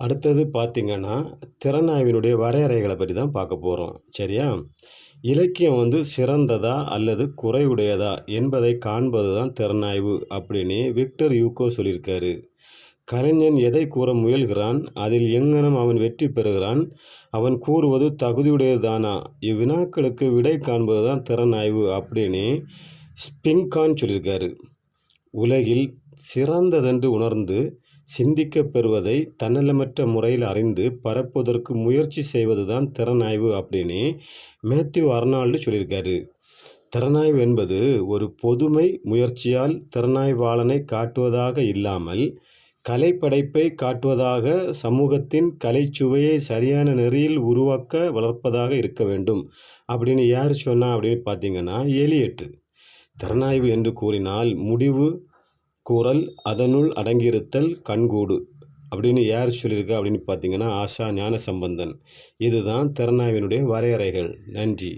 அடுத்தது பார்த்திங்கன்னா திறனாய்வினுடைய வரையறைகளை பற்றி தான் பார்க்க போகிறோம் சரியா? இலக்கியம் வந்து சிறந்ததா அல்லது குறைவுடையதா என்பதை காண்பது தான் திறனாய்வு அப்படின்னு விக்டர் யூகோ சொல்லியிருக்காரு. கலைஞன் எதை கூற முயல்கிறான்? அதில் எங்கனம் அவன் வெற்றி பெறுகிறான்? அவன் கூறுவது தகுதியுடையதானா? இவ்வினாக்களுக்கு விடை காண்பது தான் திறனாய்வு அப்படின்னு ஸ்பிங்கான் சொல்லியிருக்காரு. உலகில் சிறந்ததென்று உணர்ந்து சிந்திக்கப் பெறுவதை தன்னலமற்ற முறையில் அறிந்து பரப்புவதற்கு முயற்சி செய்வது தான் திறனாய்வு அப்படின்னு மேத்யூ அர்னால்டு சொல்லியிருக்காரு. திறனாய்வு என்பது ஒரு பொதுமை முயற்சியால் திறனாய்வாளனை காட்டுவதாக இல்லாமல் கலைப்படைப்பை காட்டுவதாக சமூகத்தின் கலைச்சுவையை சரியான நெறியில் உருவாக்க வளர்ப்பதாக இருக்க வேண்டும். அப்படின்னு யார் சொன்னா அப்படின்னு பார்த்தீங்கன்னா எலியட்டு திறனாய்வு என்று கூறினால் முடிவு கூறல் அதனுள் அடங்கியிருத்தல் கண்கூடு அப்படின்னு யார் சொல்லியிருக்கா அப்படின்னு பார்த்தீங்கன்னா ஆஷா ஞானசம்பந்தன். இதுதான் திறனாய்வினுடைய வரையறைகள். நன்றி.